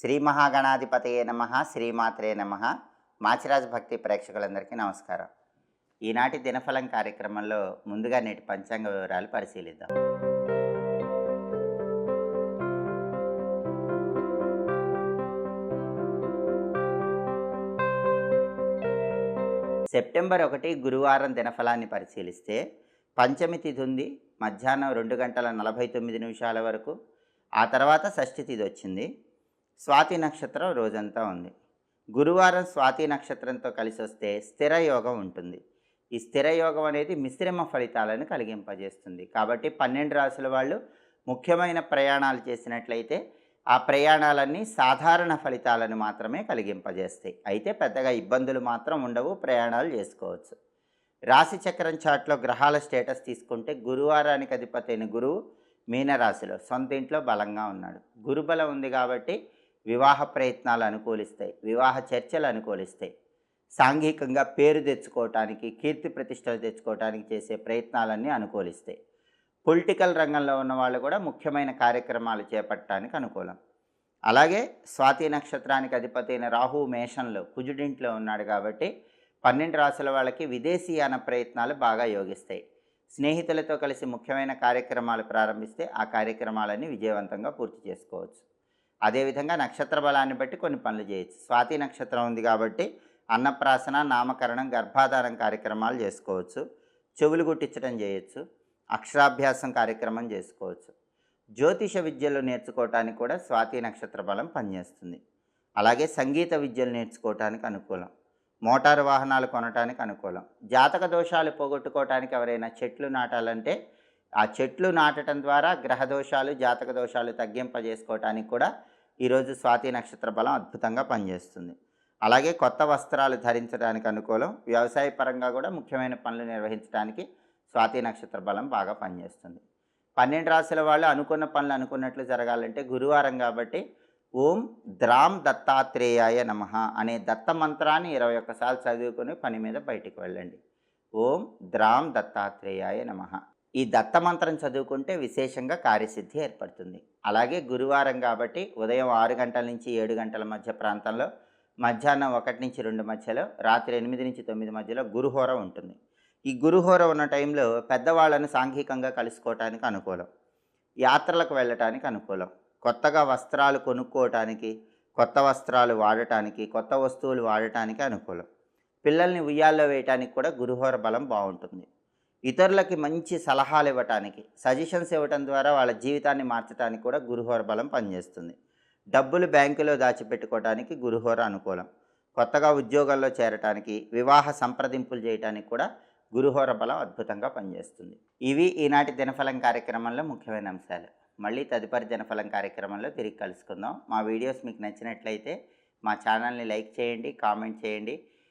శ్రీ మహాగణాధిపతయే నమ శ్రీమాత్రే నమ. మాచిరాజ్ భక్తి ప్రేక్షకులందరికీ నమస్కారం. ఈనాటి దినఫలం కార్యక్రమంలో ముందుగా నేటి పంచాంగ వివరాలు పరిశీలిద్దాం. సెప్టెంబర్ ఒకటి గురువారం దినఫలాన్ని పరిశీలిస్తే పంచమి తిథి ఉంది మధ్యాహ్నం రెండు గంటల నలభై తొమ్మిది నిమిషాల వరకు ఆ తర్వాత షష్ఠి తిథి వచ్చింది స్వాతి నక్షత్రం రోజంతా ఉంది. గురువారం స్వాతి నక్షత్రంతో కలిసి వస్తే స్థిర యోగం ఉంటుంది. ఈ స్థిర యోగం అనేది మిశ్రమ ఫలితాలను కలిగింపజేస్తుంది. కాబట్టి పన్నెండు రాసుల వాళ్ళు ముఖ్యమైన ప్రయాణాలు చేసినట్లయితే ఆ ప్రయాణాలన్నీ సాధారణ ఫలితాలను మాత్రమే కలిగింపజేస్తాయి. అయితే పెద్దగా ఇబ్బందులు మాత్రం ఉండవు ప్రయాణాలు చేసుకోవచ్చు. రాశి చక్రం చాట్లో గ్రహాల స్టేటస్ తీసుకుంటే గురువారానికి అధిపతి అయిన గురువు మీనరాశిలో సొంత ఇంట్లో బలంగా ఉన్నాడు. గురుబలం ఉంది కాబట్టి వివాహ ప్రయత్నాలు అనుకూలిస్తాయి వివాహ చర్చలు అనుకూలిస్తాయి. సాంఘికంగా పేరు తెచ్చుకోవటానికి కీర్తి ప్రతిష్టలు తెచ్చుకోవటానికి చేసే ప్రయత్నాలన్నీ అనుకూలిస్తాయి. పొలిటికల్ రంగంలో ఉన్న వాళ్ళు కూడా ముఖ్యమైన కార్యక్రమాలు చేపట్టడానికి అనుకూలం. అలాగే స్వాతి నక్షత్రానికి అధిపతి అయిన రాహు మేషంలో కుజుడింట్లో ఉన్నాడు కాబట్టి పన్నెండు రాసుల వాళ్ళకి విదేశీయాన ప్రయత్నాలు బాగా యోగిస్తాయి. స్నేహితులతో కలిసి ముఖ్యమైన కార్యక్రమాలు ప్రారంభిస్తే ఆ కార్యక్రమాలన్నీ విజయవంతంగా పూర్తి చేసుకోవచ్చు. అదేవిధంగా నక్షత్ర బలాన్ని బట్టి కొన్ని పనులు చేయొచ్చు. స్వాతి నక్షత్రం ఉంది కాబట్టి అన్నప్రాసన నామకరణం గర్భాధారం కార్యక్రమాలు చేసుకోవచ్చు. చెవులు గుట్టించడం చేయొచ్చు. అక్షరాభ్యాసం కార్యక్రమం చేసుకోవచ్చు. జ్యోతిష విద్యలు నేర్చుకోవటానికి కూడా స్వాతి నక్షత్ర బలం పనిచేస్తుంది. అలాగే సంగీత విద్యలు నేర్చుకోవటానికి అనుకూలం. మోటారు వాహనాలు కొనటానికి అనుకూలం. జాతక దోషాలు పోగొట్టుకోవటానికి ఎవరైనా చెట్లు నాటాలంటే ఆ చెట్లు నాటడం ద్వారా గ్రహ దోషాలు జాతక దోషాలు తగ్గింపజేసుకోవటానికి కూడా ఈరోజు స్వాతి నక్షత్ర బలం అద్భుతంగా పనిచేస్తుంది. అలాగే కొత్త వస్త్రాలు ధరించడానికి అనుకూలం వ్యవసాయ పరంగా కూడా ముఖ్యమైన పనులు నిర్వహించడానికి స్వాతి నక్షత్ర బలం బాగా పనిచేస్తుంది. పన్నెండు రాశుల వాళ్ళు అనుకున్న పనులు అనుకున్నట్లు జరగాలంటే గురువారం కాబట్టి ఓం ద్రామ్ దత్తాత్రేయాయ నమ అనే దత్త మంత్రాన్ని ఇరవై ఒక్కసార్లు చదువుకుని పని మీద బయటికి వెళ్ళండి. ఓం ద్రామ్ దత్తాత్రేయాయ నమ. ఈ దత్తమంత్రం చదువుకుంటే విశేషంగా కార్యసిద్ధి ఏర్పడుతుంది. అలాగే గురువారం కాబట్టి ఉదయం ఆరు గంటల నుంచి ఏడు గంటల మధ్య ప్రాంతంలో మధ్యాహ్నం ఒకటి నుంచి రెండు మధ్యలో రాత్రి ఎనిమిది నుంచి తొమ్మిది మధ్యలో గురుహోర ఉంటుంది. ఈ గురుహోర ఉన్న టైంలో పెద్దవాళ్ళను సాంఘికంగా కలుసుకోవటానికి అనుకూలం. యాత్రలకు వెళ్ళటానికి అనుకూలం. కొత్తగా వస్త్రాలు కొనుక్కోవటానికి కొత్త వస్త్రాలు వాడటానికి కొత్త వస్తువులు వాడటానికి అనుకూలం. పిల్లల్ని ఉయ్యాల్లో వేయటానికి కూడా గురుహోర బలం బాగుంటుంది. ఇతరులకి మంచి సలహాలు ఇవ్వటానికి సజెషన్స్ ఇవ్వటం ద్వారా వాళ్ళ జీవితాన్ని మార్చడానికి కూడా గురుహోర బలం పనిచేస్తుంది. డబ్బులు బ్యాంకులో దాచిపెట్టుకోవడానికి గురుహోర అనుకూలం. కొత్తగా ఉద్యోగాల్లో చేరటానికి వివాహ సంప్రదింపులు చేయడానికి కూడా గురుహోర బలం అద్భుతంగా పనిచేస్తుంది. ఇవి ఈనాటి దినఫలం కార్యక్రమంలో ముఖ్యమైన అంశాలు. మళ్ళీ తదుపరి దినఫలం కార్యక్రమంలో తిరిగి కలుసుకుందాం. మా వీడియోస్ మీకు నచ్చినట్లయితే మా ఛానల్ని లైక్ చేయండి కామెంట్ చేయండి.